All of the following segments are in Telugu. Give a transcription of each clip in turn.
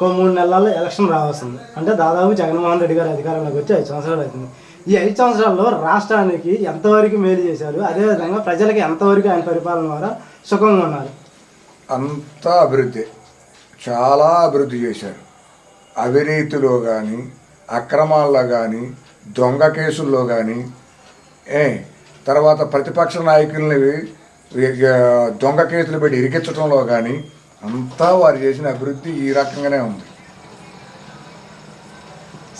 ఇంకో మూడు నెలల్లో ఎలక్షన్ రావాల్సింది. అంటే దాదాపు జగన్మోహన్ రెడ్డి గారు అధికారంలోకి వచ్చి ఐదు సంవత్సరాలు అవుతుంది. ఈ ఐదు సంవత్సరాల్లో రాష్ట్రానికి ఎంతవరకు మేలు చేశారు? అదేవిధంగా ప్రజలకి ఎంతవరకు ఆయన పరిపాలన ద్వారా సుఖంగా ఉన్నారు? అంతా అభివృద్ధి. చాలా అభివృద్ధి చేశారు. అవినీతిలో కానీ అక్రమాల్లో కానీ దొంగ కేసుల్లో కానీ ఏ తర్వాత ప్రతిపక్ష నాయకుల్ని దొంగ కేసులు పెట్టి ఇరికించడంలో కానీ అంతా వారు చేసిన అభివృద్ధి ఈ రకంగానే ఉంది.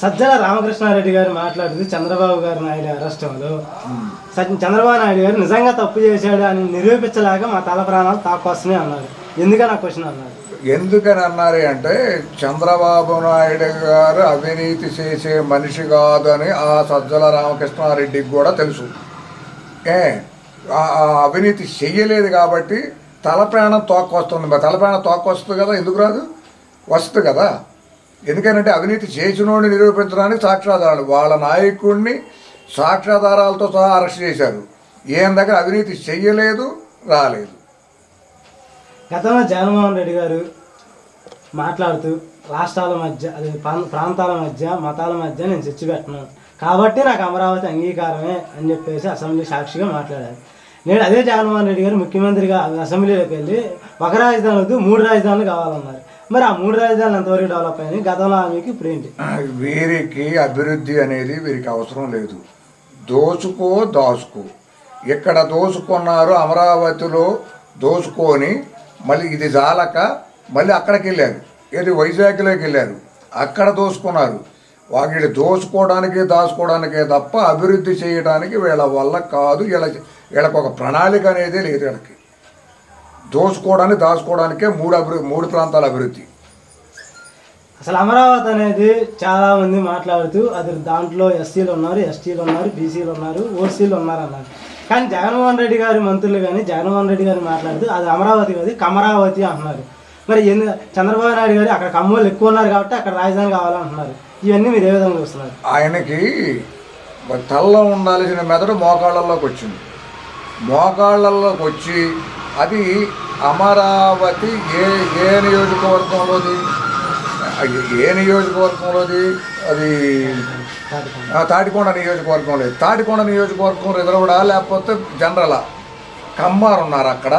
సజ్జల రామకృష్ణారెడ్డి గారు మాట్లాడుతూ చంద్రబాబు గారి నాయుడు అరెస్టంలో చంద్రబాబు నాయుడు గారు నిజంగా తప్పు చేశాడు అని నిరూపించలేక మా తల ప్రాణాలు తాకొస్తున్నాయి అన్నారు. ఎందుకని ఆ క్వశ్చన్ అన్నారు? ఎందుకని అన్నారు అంటే చంద్రబాబు నాయుడు గారు అవినీతి చేసే మనిషి కాదని ఆ సజ్జల రామకృష్ణారెడ్డికి కూడా తెలుసు. ఏ అవినీతి చెయ్యలేదు కాబట్టి తల ప్రాణం తోక వస్తుంది తల ప్రాణం వస్తుంది కదా ఎందుకు రాదు? వస్తుంది కదా. ఎందుకంటే అవినీతి చేసినోడిని నిరూపించడానికి సాక్ష్యాధారాలు. వాళ్ళ నాయకుడిని సాక్ష్యాధారాలతో సహా అరెస్ట్ చేశారు. ఏం దగ్గర అవినీతి చెయ్యలేదు రాలేదు. గతంలో జగన్మోహన్ రెడ్డి గారు మాట్లాడుతూ రాష్ట్రాల మధ్య అదే ప్రాం- ప్రాంతాల మధ్య మతాల మధ్య నేను చర్చి పెట్టను. కాబట్టి నాకు అమరావతి అంగీకారమే అని చెప్పేసి అసెంబ్లీ సాక్షిగా మాట్లాడారు. నేను అదే జగన్మోహన్ రెడ్డి గారు ముఖ్యమంత్రిగా అసెంబ్లీలోకి వెళ్ళి ఒక రాజధాని వద్దు మూడు రాజధానులు కావాలన్నారు. మరి ఆ మూడు రాజధానులు ఎంతవరకు డెవలప్ అయ్యాయి గతంలో ఆమెకి ఇప్పుడు ఏంటి? వీరికి అభివృద్ధి అనేది వీరికి అవసరం లేదు. దోచుకో దాచుకో. ఇక్కడ దోచుకున్నారు అమరావతిలో దోచుకొని మళ్ళీ ఇది జాలక మళ్ళీ అక్కడికి వెళ్ళారు. ఏది వైజాగ్లోకి వెళ్ళారు. అక్కడ దోచుకున్నారు. వాళ్ళు దోచుకోవడానికి దాచుకోవడానికే తప్ప అభివృద్ధి చేయడానికి వీళ్ళ వల్ల కాదు. ఇలా వీళ్ళకి ఒక ప్రణాళిక అనేది లేదు వీళ్ళకి. దోచుకోవడానికి దాచుకోవడానికే మూడు అభివృద్ధి మూడు ప్రాంతాల అభివృద్ధి. అసలు అమరావతి అనేది చాలా మంది మాట్లాడుతూ అది దాంట్లో ఎస్సీలు ఉన్నారు ఎస్టీలు ఉన్నారు బీసీలు ఉన్నారు ఓసీలు ఉన్నారు అన్నారు. కానీ జగన్మోహన్ రెడ్డి గారి మంత్రులు కానీ జగన్మోహన్ రెడ్డి గారు మాట్లాడుతూ అది అమరావతి కాదు కమరావతి అంటున్నారు. మరి ఎందు చంద్రబాబు నాయుడు గారు అక్కడ కమ్మోళ్ళు ఎక్కువ ఉన్నారు కాబట్టి అక్కడ రాజధాని కావాలంటున్నారు. ఇవన్నీ మీరు ఏ విధంగా చూస్తున్నారు? ఆయనకి తల్లో ఉండాల్సిన మెదడు మోకాళ్ళల్లోకి వచ్చింది. మోకాళ్ళల్లోకి వచ్చి అది అమరావతి ఏ ఏ నియోజకవర్గంలోది? అది ఏ నియోజకవర్గంలోది? అది తాటికొండ నియోజకవర్గం లేదు తాటికొండ నియోజకవర్గం రిజర్వ్డా లేకపోతే జనరలా? కమ్మారు ఉన్నారు అక్కడ.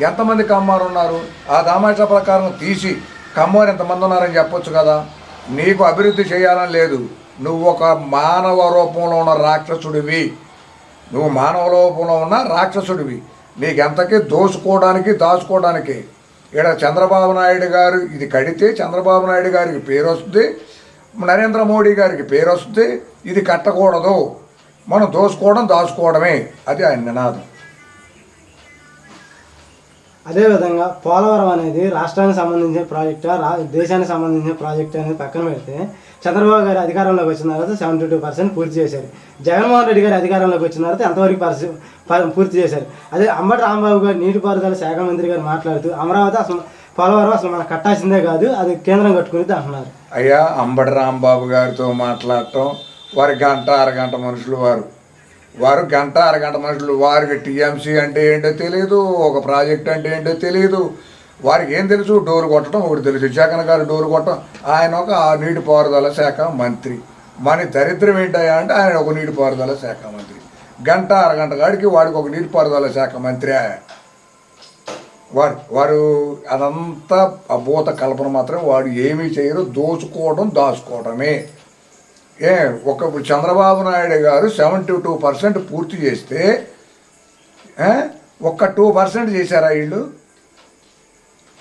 ఎంతమంది కమ్మారు ఉన్నారు ఆ దామాచ ప్రకారం తీసి కమ్మారు ఎంతమంది ఉన్నారని చెప్పొచ్చు కదా. నీకు అభివృద్ధి చేయాలని లేదు. నువ్వు ఒక మానవ రూపంలో ఉన్న రాక్షసుడివి. నువ్వు మానవ లోపంలో ఉన్న రాక్షసుడివి. నీకెంతకీ దోచుకోవడానికి దాచుకోవడానికి. ఇక్కడ చంద్రబాబు నాయుడు గారు ఇది కడితే చంద్రబాబు నాయుడు గారికి పేరు వస్తుంది. నరేంద్ర మోడీ గారికి పేరు వస్తుంది. ఇది కట్టకూడదు. మనం దోచుకోవడం దాచుకోవడమే. అది ఆయన నినాదం. అదేవిధంగా పోలవరం అనేది రాష్ట్రానికి సంబంధించిన ప్రాజెక్టు రా దేశానికి సంబంధించిన ప్రాజెక్టు అనేది పక్కన పెడితే చంద్రబాబు గారు అధికారంలోకి వచ్చిన తర్వాత సెవెంటీ టూ పర్సెంట్ పూర్తి చేశారు. జగన్మోహన్ రెడ్డి గారు అధికారంలోకి వచ్చిన తర్వాత ఎంతవరకు పర్సె ప- పూర్తి చేశారు. అదే అంబటి రాంబాబు గారు నీటిపారుదల శాఖ మంత్రి గారు మాట్లాడుతూ అమరావతి అసలు పోలవరం అసలు మనకు కట్టాల్సిందే కాదు అది కేంద్రం కట్టుకునేది అంటున్నారు. అయ్యా అంబటి రాంబాబు గారితో మాట్లాడటం వారి గంట అరగంట మనుషులు వారు. వారు గంట అరగంట మనుషులు వారికి టీఎంసీ అంటే ఏంటో తెలియదు ఒక ప్రాజెక్ట్ అంటే ఏంటో తెలియదు వారికి ఏం తెలుసు? డోరు కొట్టడం ఒకటి తెలుసు. జగన్ గారు డోరు కొట్టడం. ఆయన ఒక ఆ నీటిపారుదల శాఖ మంత్రి. మన దరిద్రం ఏంటయ్యా అంటే ఆయన ఒక నీటిపారుదల శాఖ మంత్రి. గంట అరగంట కాడికి వాడికి ఒక నీటిపారుదల శాఖ మంత్రి వారు వారు అదంతా అభూత కల్పన మాత్రం వాడు ఏమీ చేయరు. దోచుకోవడం దాచుకోవడమే. ఏ ఒక చంద్రబాబు నాయుడు గారు సెవెంటీ టూ పర్సెంట్ పూర్తి చేస్తే ఒక్క టూ పర్సెంట్ చేశారా వీళ్ళు?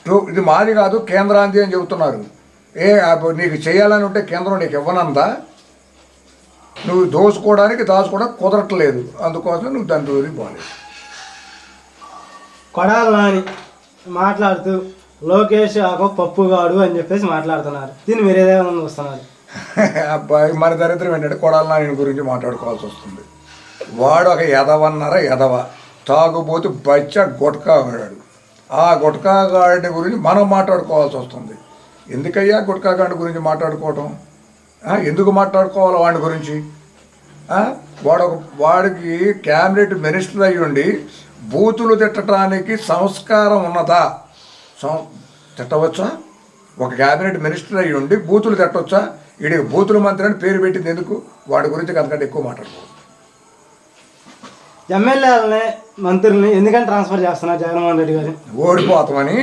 టూ ఇది మాది కాదు కేంద్రాంది అని చెబుతున్నారు. ఏ అప్పుడు నీకు చేయాలని ఉంటే కేంద్రం నీకు ఇవ్వనందా? నువ్వు దోచుకోవడానికి దాచుకోవడానికి కుదరట్లేదు. అందుకోసం నువ్వు దాని దూరి బాగాలేదు కొడాలి మాట్లాడుతూ లోకేష్ పప్పు పప్పుగాడు అని చెప్పేసి మాట్లాడుతున్నారు. దీన్ని మీరు చూస్తున్నారు అబ్బాయి మన దరిద్రం ఏంటంటే కొడాల నాయన గురించి మాట్లాడుకోవాల్సి వస్తుంది. వాడు ఒక ఎదవన్నర ఎదవ తాగుబోతు బచ్చ గుట్కాగాడు. ఆ గుట్కాగాడి గురించి మనం మాట్లాడుకోవాల్సి వస్తుంది. ఎందుకయ్యా గుట్కాగాడి గురించి మాట్లాడుకోవటం? ఎందుకు మాట్లాడుకోవాలి వాడి గురించి? వాడు వాడికి క్యాబినెట్ మినిస్టర్ అయ్యి ఉండి బూతులు తిట్టడానికి సంస్కారం ఉన్నదా? సం తిట్టవచ్చా? ఒక క్యాబినెట్ మినిస్టర్ అయ్యి ఉండి బూతులు తిట్టవచ్చా వీడికి బూతుల మంత్రి అని పేరు పెట్టింది ఎందుకు? వాడి గురించి అంతకంటే ఎక్కువ మాట్లాడుకో ఎమ్మెల్యేలని మంత్రుల్ని ఎందుకని ట్రాన్స్ఫర్ చేస్తున్నారు జగన్మోహన్ రెడ్డి గారు? ఓడిపోతామని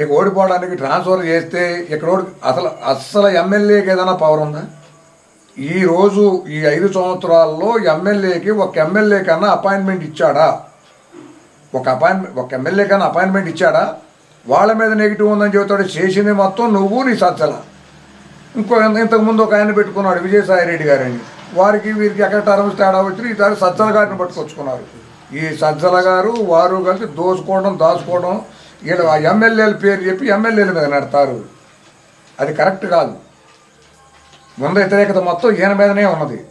ఇక ఓడిపోవడానికి ట్రాన్స్ఫర్ చేస్తే ఇక్కడ ఓడి అసలు అస్సలు ఎమ్మెల్యేకి ఏదైనా పవర్ ఉందా? ఈ రోజు ఈ ఐదు సంవత్సరాల్లో ఎమ్మెల్యేకి ఒక ఎమ్మెల్యే కన్నా అపాయింట్మెంట్ ఇచ్చాడా? ఒక అపాయింట్మెంట్ ఒక ఎమ్మెల్యే కన్నా అపాయింట్మెంట్ ఇచ్చాడా? వాళ్ళ మీద నెగిటివ్ ఉందని చెబుతాడు చేసింది మొత్తం నువ్వు నీ సజ్జల. ఇంకో ఇంతకుముందు ఒక ఆయన పెట్టుకున్నాడు విజయసాయి రెడ్డి గారని. వారికి వీరికి ఎక్కడ టర్మ్స్ తేడా వచ్చి ఈసారి సజ్జల గారిని పట్టుకొచ్చుకున్నారు. ఈ సజ్జల గారు వారు కలిసి దోచుకోవడం దాచుకోవడం వీళ్ళు ఆ ఎమ్మెల్యేల పేరు చెప్పి ఎమ్మెల్యేల మీద నడతారు. అది కరెక్ట్ కాదు. ముందు వ్యతిరేకత మొత్తం ఈయన మీదనే ఉన్నది.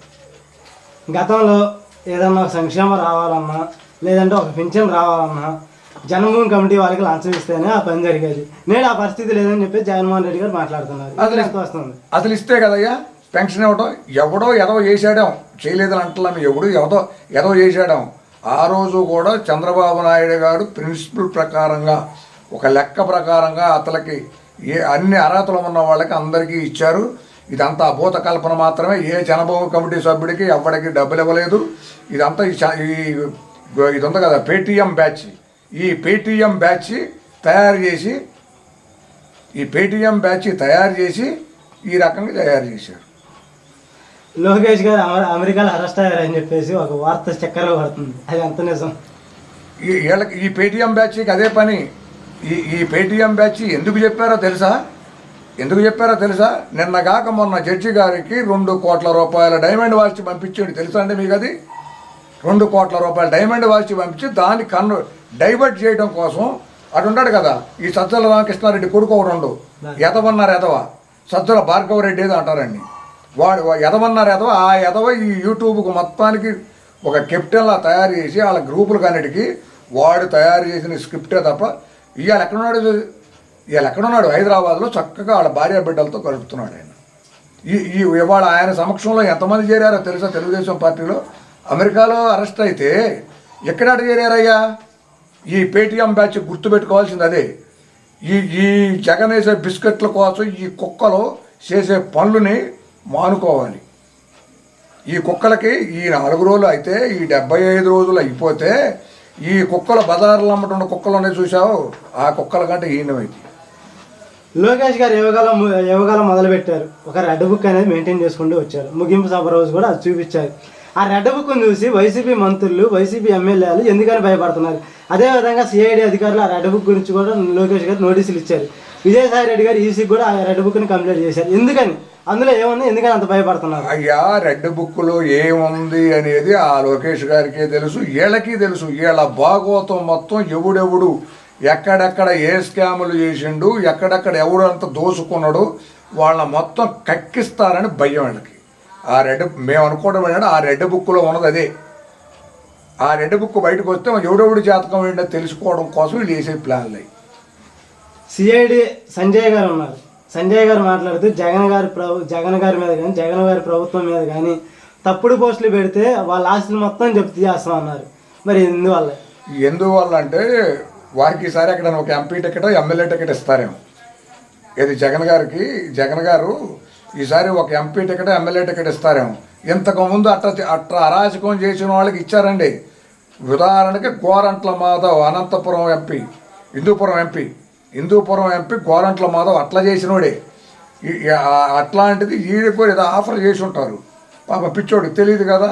గతంలో ఏదన్నా సంక్షేమం రావాలన్నా లేదంటే ఒక పింఛన్ రావాలన్నా జన్మభూమి కమిటీ వాళ్ళకి లంచం ఇస్తేనే ఆ పని జరిగేది. నేడు ఆ పరిస్థితి లేదని చెప్పి జగన్మోహన్ రెడ్డి గారు మాట్లాడుతున్నారు. అసలు- ఎంత వస్తుంది. అసలు ఇస్తే కదయ్యా? పెన్షన్ ఇవ్వడం ఎవడో ఎదవ చేసాడాం చేయలేదని అంటలేను ఎవడు ఎవడో ఎదవ చేసాడాం ఆ రోజు కూడా చంద్రబాబు నాయుడు గారు ప్రిన్సిపల్ ప్రకారంగా ఒక లెక్క ప్రకారంగా అతనికి ఏ అన్ని అర్హతలు ఉన్న వాళ్ళకి అందరికీ ఇచ్చారు. ఇదంతా అభూత కల్పన మాత్రమే. ఏ జనభూమి కమిటీ సభ్యుడికి ఎవరికి డబ్బులు ఇవ్వలేదు. ఇదంతా ఈ ఇది ఉంది కదా పేటీఎం బ్యాచ్. ఈ పేటీఎం బ్యాచ్ తయారు చేసి ఈ పేటీఎం బ్యాచ్ తయారు చేసి ఈ రకంగా తయారు చేశారు. లోకేష్ గారు అమె- అమెరికాలో అరెస్ట్ అయ్యారని చెప్పేసి ఒక వార్త చక్కర్లో పడుతుంది అది ఎంత నిజం? ఈ ఈ పేటీఎం బ్యాచ్కి అదే పని. ఈ ఈ పేటీఎం బ్యాచ్ ఎందుకు చెప్పారో తెలుసా? ఎందుకు చెప్పారో తెలుసా? నిన్న కాక మొన్న జడ్జి గారికి రెండు కోట్ల రూపాయల డైమండ్ వాచ్ పంపించాడు. తెలుసా అండి మీకు అది రెండు కోట్ల రూపాయల డైమండ్ వాచ్ పంపించి దాన్ని కన్ను డైవర్ట్ చేయడం కోసం అటు ఉంటాడు కదా ఈ సజ్జల రామకృష్ణారెడ్డి కొడుకు ఒకడు ఉండు. ఎదవన్నారు ఎదవ సజ్జల భార్గవ రెడ్డి ఏదో అంటారండి. వాడు ఎదవన్నారు ఎదవ ఆ ఎదవ ఈ యూట్యూబ్కు మొత్తానికి ఒక కెప్టెన్లా తయారు చేసి వాళ్ళ గ్రూపులు కన్నిటికి వాడు తయారు చేసిన స్క్రిప్టే తప్ప ఇవాళ ఎక్కడున్నాడు? ఇవాళ ఎక్కడున్నాడు? హైదరాబాద్లో చక్కగా వాళ్ళ భార్య బిడ్డలతో గడుపుతున్నాడు ఆయన. ఈ ఈ ఇవాళ ఆయన సమక్షంలో ఎంతమంది చేరారో తెలుసా? తెలుగుదేశం పార్టీలో అమెరికాలో అరెస్ట్ అయితే ఎక్కడ చేరారయ్యా? ఈ పేటీఎం బ్యాచ్ గుర్తుపెట్టుకోవాల్సింది అదే. ఈ ఈ జగన్ వేసే బిస్కెట్ల కోసం ఈ కుక్కలు చేసే పనులని మానుకోవాలి. ఈ కుక్కలకి ఈ నాలుగు రోజులు అయితే ఈ డెబ్బై ఐదు రోజులు అయిపోతే ఈ కుక్కలు బజార్లో అమ్మటున్న కుక్కలు ఉన్నాయి చూసావు ఆ కుక్కల కంటే ఈయనమైతే లోకేష్ గారు యువకాలం యువకాలం మొదలుపెట్టారు. ఒక రెడ్ బుక్ అనేది మెయింటైన్ చేసుకుంటూ వచ్చారు. ముగింపు సభ రోజు కూడా అది చూపించారు. ఆ రెడ్ బుక్ చూసి వైసీపీ మంత్రులు వైసీపీ ఎమ్మెల్యేలు ఎందుకని భయపడుతున్నారు? అదేవిధంగా సిఐడి అధికారులు ఆ రెడ్ బుక్ గురించి కూడా లోకేష్ గారు నోటీసులు ఇచ్చారు. విజయసాయి రెడ్డి గారు ఈసీకి కూడా ఆ రెడ్ బుక్ని కంప్లీట్ చేశారు. ఎందుకని? అందులో ఏముంది? ఎందుకని అంత భయపడుతున్నారు? అయ్యా రెడ్ బుక్లో ఏముంది అనేది ఆ లోకేష్ గారికే తెలుసు వీళ్ళకి తెలుసు. వీళ్ళ భాగవతం మొత్తం ఎవడెవడు ఎక్కడెక్కడ ఏ స్కాములు చేసిండు ఎక్కడెక్కడ ఎవడు అంత దోసుకున్నాడు వాళ్ళ మొత్తం కక్కిస్తారని భయం వీళ్ళకి. ఆ రెడ్ మేము అనుకోవడం ఏంటంటే ఆ రెడ్ బుక్లో ఉన్నది అదే. ఆ రెడ్ బుక్ బయటకు వస్తే ఎవడెవడు జాతకం ఏంటో తెలుసుకోవడం కోసం వీళ్ళు వేసే ప్లాన్లు సిఐడి సంజయ్ గారు ఉన్నారు. సంజయ్ గారు మాట్లాడుతూ జగన్ గారి ప్రభు జగన్ గారి మీద కానీ జగన్ గారి ప్రభుత్వం మీద కానీ తప్పుడు పోస్టులు పెడితే వాళ్ళ ఆస్తులు మొత్తం జప్తు చేస్తాం అన్నారు. మరి ఎందువల్ల? ఎందువల్ల అంటే వారికి ఈసారి అక్కడ ఒక ఎంపీ టికెట్ ఎమ్మెల్యే టికెట్ ఇస్తారేమో. ఇది జగన్ గారికి జగన్ గారు ఈసారి ఒక ఎంపీ టికెట్ ఎమ్మెల్యే టికెట్ ఇస్తారేమో. ఇంతకు ముందు అట్ట అట్ట అరాచకం చేసిన వాళ్ళకి ఇచ్చారండి. ఉదాహరణకి Gorantla Madhav Anantapuram MP Hindupuram MP. Hindupuram MP Gorantla Madhav అట్లా చేసినోడే. అట్లాంటిది ఈడికి కూడా ఏదో ఆఫర్ చేసి ఉంటారు. పాప పిచ్చోడు తెలియదు కదా.